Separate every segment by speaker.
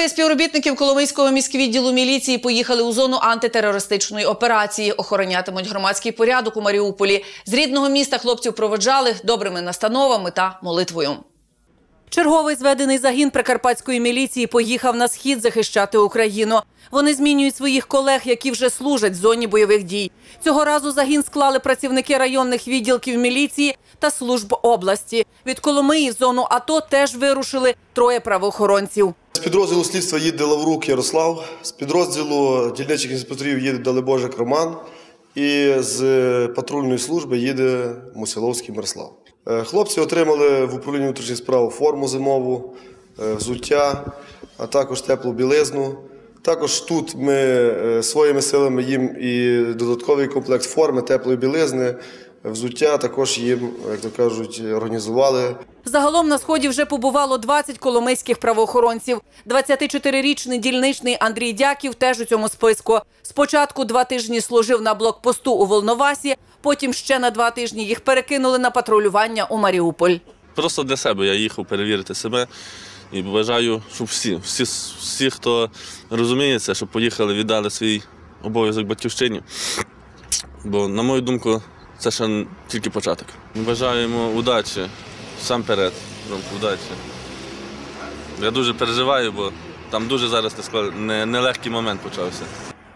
Speaker 1: Троє співробітників Коломийського міськвідділу міліції поїхали у зону антитерористичної операції. Охоронятимуть громадський порядок у Маріуполі. З рідного міста хлопців проводжали добрими настановами та молитвою. Черговий зведений загін прикарпатської міліції поїхав на схід захищати Україну. Вони змінюють своїх колег, які вже служать в зоні бойових дій. Цього разу загін склали працівники районних відділків міліції та служб області. Від Коломиї в зону АТО теж вирушили троє правоохоронців.
Speaker 2: З підрозділу слідства їде Лаврук Ярослав, з підрозділу дільничих інспекторів їде Далебожик Роман і з патрульної служби їде Мусиловський Мирослав. Е, Хлопці отримали в управлінні внутрішніх справ форму зимову, е, взуття, а також теплу білизну. Також тут ми е, своїми силами їм і додатковий комплект форми, теплої білизни, взуття також їм, як то кажуть, організували.
Speaker 1: Загалом на сході вже побувало 20 коломийських правоохоронців. 24-річний дільничний Андрій Дяків теж у цьому списку. Спочатку два тижні служив на блокпосту у Волновасі, потім ще на два тижні їх перекинули на патрулювання у Маріуполь.
Speaker 3: Просто для себе я їхав перевірити себе і бажаю, щоб всі, всі, всі, хто розуміється, щоб поїхали, віддали свій обов'язок батьківщині. Бо, на мою думку, це ще тільки початок. Ми бажаємо удачі, сам перед, удачі. Я дуже переживаю, бо там дуже зараз нелегкий момент почався.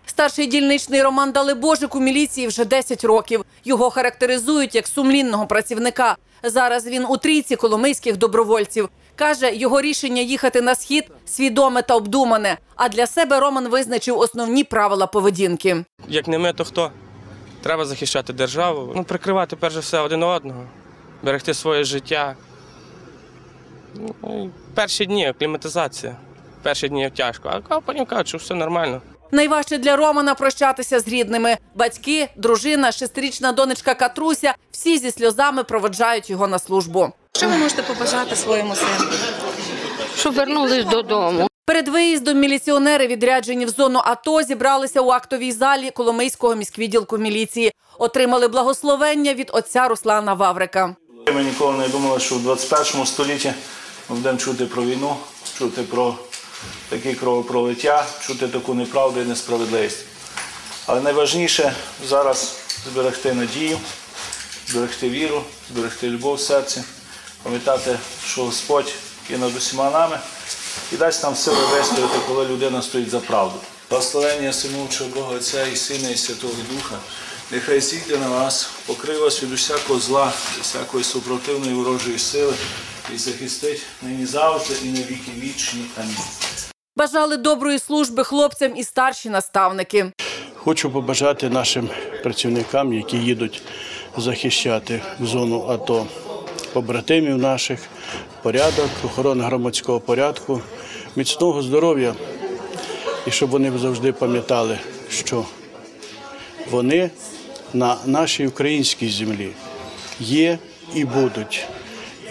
Speaker 1: Старший дільничний Роман Далебожик у міліції вже 10 років. Його характеризують як сумлінного працівника. Зараз він у трійці коломийських добровольців. Каже, його рішення їхати на схід свідоме та обдумане. А для себе Роман визначив основні правила поведінки.
Speaker 4: Як не ми, то хто? Треба захищати державу, ну, прикривати перш за все один одного, берегти своє життя. Ну, перші дні акліматизація. Перші дні тяжко, а потім кажуть, що все нормально.
Speaker 1: Найважче для Романа прощатися з рідними. Батьки, дружина, шестирічна донечка Катруся всі зі сльозами проводжають його на службу.
Speaker 5: Що ви можете побажати своєму сину?
Speaker 6: щоб вернулись додому.
Speaker 1: Перед виїздом міліціонери, відряджені в зону АТО, зібралися у актовій залі Коломийського міськвідділку міліції. Отримали благословення від отця Руслана Ваврика.
Speaker 7: Ми ніколи не думали, що в 21 столітті ми будемо чути про війну, чути про такі кровопролиття, чути таку неправду і несправедливість. Але найважніше зараз зберегти надію, зберегти віру, зберегти любов в серці, пам'ятати, що Господь є над усіма нами і дасть нам сили вистояти, коли людина стоїть за правду. Благословення Симовчого Бога Отця і Сина, і Святого Духа. Нехай зійде на вас, покрив вас від усякого зла, від всякої супротивної ворожої сили і захистить нині завжди і на віки вічні. Амінь.
Speaker 1: Бажали доброї служби хлопцям і старші наставники.
Speaker 8: Хочу побажати нашим працівникам, які їдуть захищати зону АТО побратимів наших, порядок, охорона громадського порядку, міцного здоров'я і щоб вони завжди пам'ятали, що вони на нашій українській землі є і будуть.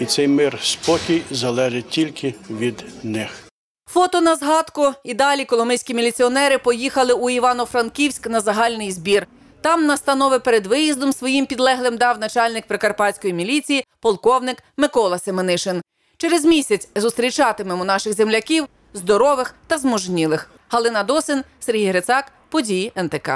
Speaker 8: І цей мир, спокій залежить тільки від них.
Speaker 1: Фото на згадку. І далі коломийські міліціонери поїхали у Івано-Франківськ на загальний збір. Там настанови перед виїздом своїм підлеглим дав начальник прикарпатської міліції, полковник Микола Семенишин. Через місяць зустрічатимемо наших земляків здорових та зможнілих. Галина Досин, Сергій Грицак, події НТК.